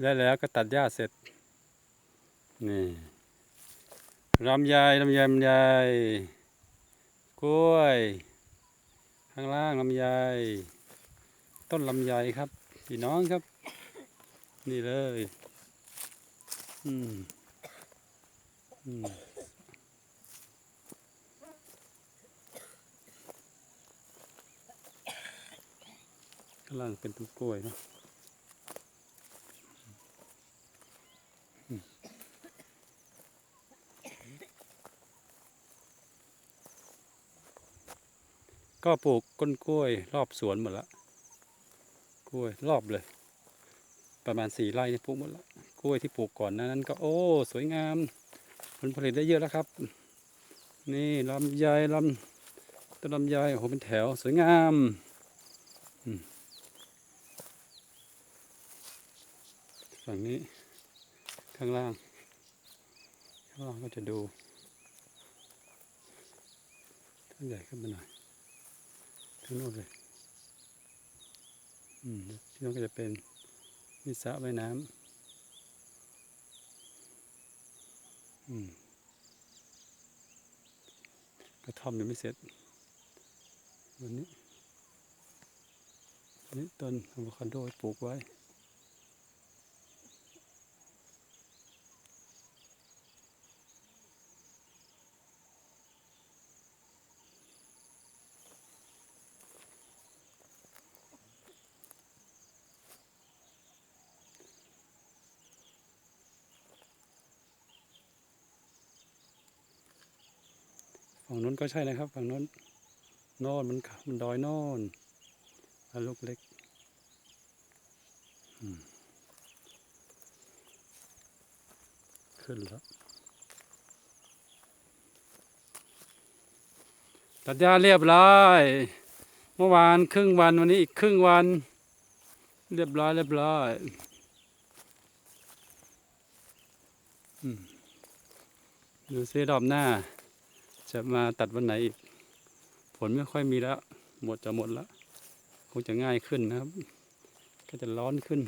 แล้วแล้วก็ตัดหญ้าเสร็จ นี่ลำไยลำไยลำไยกล้วย ข้างล่างลำไยต้นลำไยครับพี่น้องครับ นี่เลยอืมอืมข้างล่างเป็นต้นกล้วยเนาะอืม ก็ปลูกก้นกล้วย รอบสวนหมดละกล้วยรอบเลย ประมาณสี่ไร่เนี่ยปลูกหมดละกล้วยที่ปลูกก่อนนานั้นก็โอ้ สวยงาม ผลผลิตได้เยอะแล้วครับ นี่ลำไยลำต้นลำไยโอ้โหเป็นแถวสวยงามฝั่งนี้ ข้างล่าง ข้างล่างก็จะดูต้นใหญ่ขึ้นมาหน่อยทั้งโน้นเลย อืมที่โน้นก็จะเป็นมีสระว่ายน้ำอืมกระท่อมยังไม่เสร็จ วันนี้ อันนี้ต้นอะโวคาโดปลูกไว้ ฝั่งนู้นก็ใช่นะครับ ฝั่งนู้นโน่นมันขามันดอยโน่นอันลูกเล็กขึ้นแล้วตัดหญ้าเรียบร้อยเมื่อวานครึ่งวันวันนี้อีกครึ่งวัน เรียบร้อยเรียบร้อยอดูซิรอบหน้า จะมาตัดวันไหนอีก ผลไม่ค่อยมีแล้ว หมดจะหมดแล้ว คงจะง่ายขึ้นนะครับ ก็จะร้อนขึ้น